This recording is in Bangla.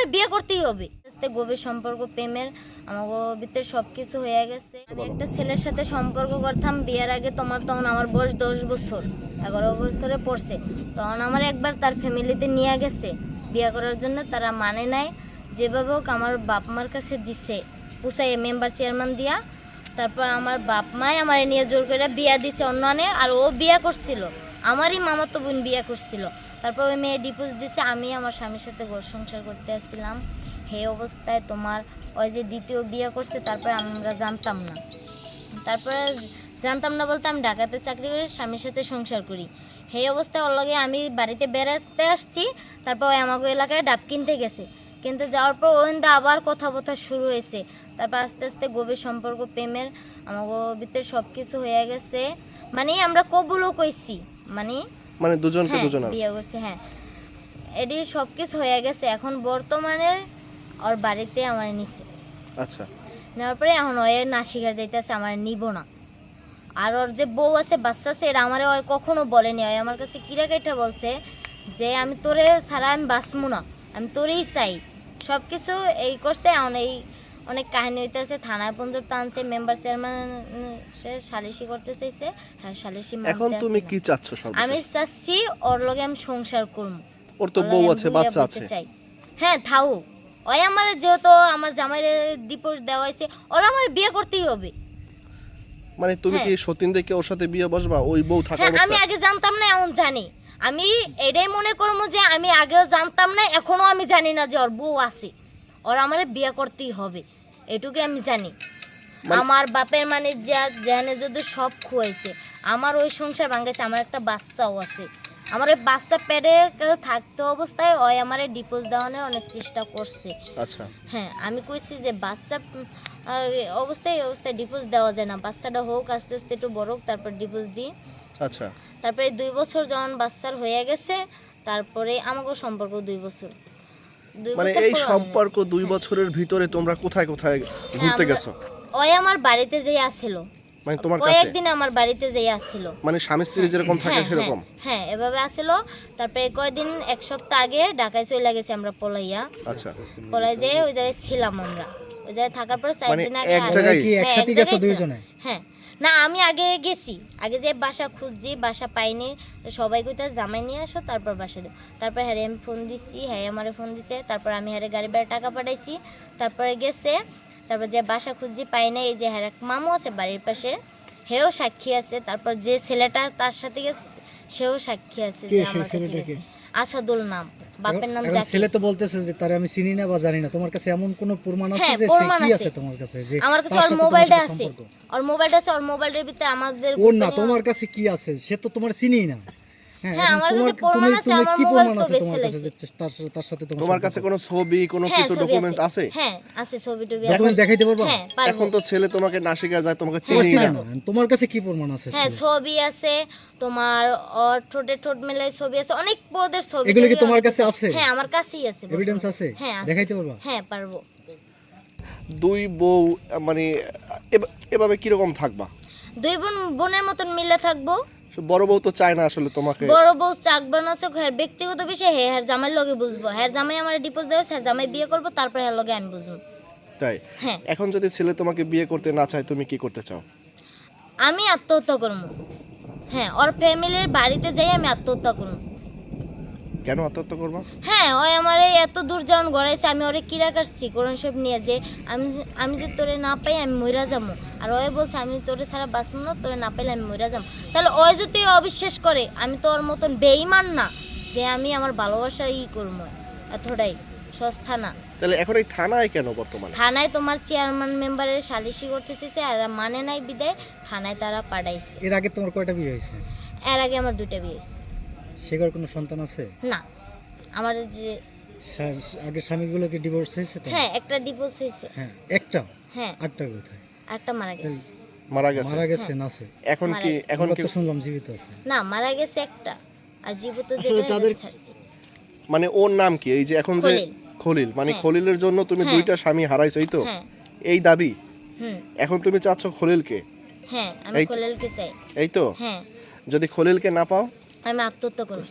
আমার বিয়ে করতেই হবে। আস্তে গভীর সম্পর্ক, প্রেমের আমাকে ভিতরে সব কিছু হয়ে গেছে। আমি একটা ছেলের সাথে সম্পর্ক করতাম, বিয়ের আগে তোমার তখন আমার বয়স দশ বছর, এগারো বছরে পড়ছে। তখন আমার একবার তার ফ্যামিলিতে নিয়ে গেছে। বিয়ে করার জন্য তারা মানে নাই। যেভাবে হোক আমার বাপ মার কাছে দিছে। পুষাই মেম্বার চেয়ারম্যান দিয়া। তারপর আমার বাপ মাই আমার নিয়ে জোর করে বিয়া দিছে অন্যানে, আর ও বিয়া করছিল। আমারই মামাতো বোন বিয়া করছিল। তারপর ওই মেয়ে ডিপোজ দিছে, আমি আমার স্বামীর সাথে ঘর সংসার করতে আসছিলাম। সেই অবস্থায় তোমার ওই যে দ্বিতীয় বিয়ে করছে, তারপরে আমরা জানতাম না। তারপরে জানতাম না বলতে আমি ঢাকাতে চাকরি করি স্বামীর সাথে সংসার করি। সেই অবস্থায় ওর লগে আমি বাড়িতে বেড়াতে আসছি, তারপর ওই আমাকে এলাকায় ডাব কিনতে গেছে। কিন্তু যাওয়ার পর ওইন্দা আবার কথা বথা শুরু হয়েছে। তারপর আস্তে আস্তে গভীর সম্পর্ক, প্রেমের আমাকে ভিতরে সব কিছু হয়ে গেছে। মানে আমরা কবুলও কইছি মানে মানে দুজনকে হ্যাঁ দুজন বিয়ে করছে হ্যাঁ। এটি সব কিছু হয়ে গেছে। এখন বর্তমানে ওর বাড়িতে আমার নিছে। আচ্ছা। নেওয়ার পরে এখন ওই নাসিকার যাইতেছে আমার নিব না। আর ওর যে বউ আছে বাচ্চা আছে এরা আমার ওই কখনো বলেনি। ওই আমার কাছে কিরা কাইটা বলছে যে আমি তোরে ছাড়া আমি বাঁচবো না। আমি তোরেই চাই। সব কিছু এই করছে এখন এই অনেক কাহিনী হইতেছে থানায় পর্যন্ত আনছে মেম্বার চেয়ারম্যান সে সালিশি করতে চাইছে হ্যাঁ সালিশি এখন তুমি কি। চাচ্ছ সব আমি চাচ্ছি ওর লগে আমি সংসার করব ওর তো বউ আছে বাচ্চা আছে। হ্যাঁ থাও ওই আমার যেহেতু আমার জামাইয়ের ডিপোজ দেওয়া হয়েছে ওরা আমার বিয়ে করতেই হবে। মানে তুমি কি সতীন দেখে ওর সাথে বিয়ে বসবা? ওই বউ থাকা হ্যাঁ আমি আগে জানতাম না এমন জানি। আমি এটাই মনে করব যে আমি আগেও জানতাম না এখনও আমি জানি না যে ওর বউ আছে। ওর আমার বিয়ে করতেই হবে। এটুকু আমি জানি। আমার বাপের মানে যা জানে যদি সব খুয়াইছে। আমার ওই সংসার ভাঙাইছে আমার একটা বাচ্চাও আছে। আমার ওই বাচ্চা পেটে থাকতে অবস্থায় ওই আমার ডিপোজ দেওয়ানোর অনেক চেষ্টা করছে। আচ্ছা। হ্যাঁ আমি কইছি যে বাচ্চা অবস্থায় এই অবস্থায় ডিপোজ দেওয়া যায় না। বাচ্চাটা হোক আস্তে আস্তে একটু বড় হোক তারপর ডিপোজ দিই। আচ্ছা। তারপরে দুই বছর যখন বাচ্চার হয়ে গেছে তারপরে আমাকেও সম্পর্ক দুই বছর। মানে এই সম্পর্ক দুই বছরের ভিতরে তোমরা কোথায় কোথায় ঘুরতে গেছো? ওই আমার বাড়িতে যেই আসছিল মানে তোমার কাছে? কয়েকদিন আমার বাড়িতে যেই আসছিল মানে স্বামী স্ত্রী যেরকম থাকে হ্যাঁ, সেরকম? হ্যাঁ, হ্যাঁ এভাবে আসছিল তারপরে কয়েকদিন এক সপ্তাহ আগে ঢাকায় চলে গেছি আমরা পলাইয়া। আচ্ছা। পলাই যেয়ে ওই জায়গায় ছিলাম আমরা। ওই জায়গায় থাকার পরে চার মানে দিন আগে এক জায়গায়? কি হ্যাঁ, একসাথে গেছো দুইজনে? হ্যাঁ। না আমি আগে গেছি। আগে যে বাসা খুঁজছি বাসা পাইনি তো সবাই কইতে জামাই নিয়ে আসো তারপর বাসা দেবো। তারপর হ্যাঁ আমি ফোন দিছি হ্যাঁ আমারে ফোন দিছে তারপর আমি হ্যাঁ গাড়ি ভাড়া টাকা পাঠাইছি তারপরে গেছে তারপর যে বাসা খুঁজছি পাই নাই এই যে হ্যাঁ এক মামু আছে বাড়ির পাশে হেও সাক্ষী আছে তারপর যে ছেলেটা তার সাথে গেছে সেও সাক্ষী আছে যে আমার কাছে? আসাদুল নাম। বাপের নাম জাকির। ছেলে তো বলতেছে যে তারে আমি চিনি না বা জানি না। তোমার কাছে এমন কোনো প্রমাণ আছে হ্যাঁ, যে সে কি আছে। তোমার কাছে? যে আমার কাছে ওর মোবাইলটা আছে? ওর মোবাইলটা আছে ওর মোবাইলের ভিতরে আমাদের ও না তোমার কাছে কি আছে? সে তো তোমার চিনিই না। হ্যাঁ আমার তোমার কাছে প্রমাণ আছে, আমার কি মোবাইল প্রমাণ তো আছে বেঁচে তোমার কাছে যে লাইছে। তার সাথে তার সাথে তোমার তোমার কাছে কোনো ছবি কোনো হ্যাঁ, কিছু ডকুমেন্টস আছে। হ্যাঁ আছে ছবি টবি আছে। তুমি দেখাইতে পারবা? এখন তো ছেলে তোমাকে নাসিকা যায় তোমাকে তোমার চিনি না। না তোমার কাছে কি প্রমাণ আছে হ্যাঁ ছবি আছে তোমার ওর ঠোঁটে ঠোঁট মেলায় ছবি আছে অনেক পদের ছবি এগুলো কি তোমার কাছে আছে? হ্যাঁ আমার কাছেই আছে এভিডেন্স আছে? হ্যাঁ দেখাইতে পারবা? হ্যাঁ পারব। দুই বউ মানে এভাবে কীরকম থাকবা? দুই বোন বোনের মতন মিলে থাকব। বড় বউ তো চায় না আসলে তোমাকে। বড় বউ চাকবা না সে হ্যাঁ ব্যক্তিগত বিষয় হে হ্যাঁ জামাই লগে বুঝব। হ্যাঁ জামাই আমার ডিপোজ দেওয়া হ্যাঁ জামাই বিয়ে করব তারপর হ্যাঁ লগে আমি বুঝব। তাই? হ্যাঁ। এখন যদি ছেলে তোমাকে বিয়ে করতে না চায় তুমি কি করতে চাও? আমি আত্মহত্যা করব। হ্যাঁ ওর ফ্যামিলির বাড়িতে যাই আমি আত্মহত্যা করব। কেন আত্মহত্যা করবা? হ্যাঁ ওই আমার এই এত দূর যখন গড়াইছে আমি ওরে কিরা কাটছি কোরআন সব নিয়ে যে আমি আমি যে তোরে না পাই আমি মইরা যাব আর ওই বলছে আমি তোরে ছাড়া বাঁচবো না তোরে না পাইলে আমি মইরা যাব তাহলে ওই যদি অবিশ্বাস করে আমি তো ওর মতন বেইমান না যে আমি আমার ভালোবাসা ই করব এতটাই সস্তা না। তাহলে এখন এই থানায় কেন বর্তমানে? থানায় তোমার চেয়ারম্যান মেম্বারের সালিশি করতেছে আর মানে নাই বিদায় থানায় তারা পাঠাইছে। এর আগে তোমার কয়টা বিয়ে হয়েছে? এর আগে আমার দুইটা বিয়ে হয়েছে। সেগার কোনো সন্তান আছে? না। আমার যে আগের স্বামীগুলোকে ডিভোর্স হয়েছে তো? হ্যাঁ একটা ডিভোর্স হয়েছে। হ্যাঁ একটা? হ্যাঁ। আটটা কোথায়? একটা মারা গেছে। মারা গেছে? মারা গেছে না আছে এখন কি। এখন কি শুনলাম জীবিত আছে। না মারা গেছে একটা। আর জীবিত যেটা তাদের- মানে ওর নাম কি? এই যে এখন যে খলিল। মানে হ্যাঁ। খলিলের জন্য তুমি হ্যাঁ। দুইটা স্বামী হারাইছই তো? হ্যাঁ। এই দাবি? হুম। এখন তুমি চাচ্ছ খলিলকে? হ্যাঁ আমি কোলেলকে চাই। এই তো? হ্যাঁ। যদি খলিলকে না পাও আমি আত্মহত্যা করব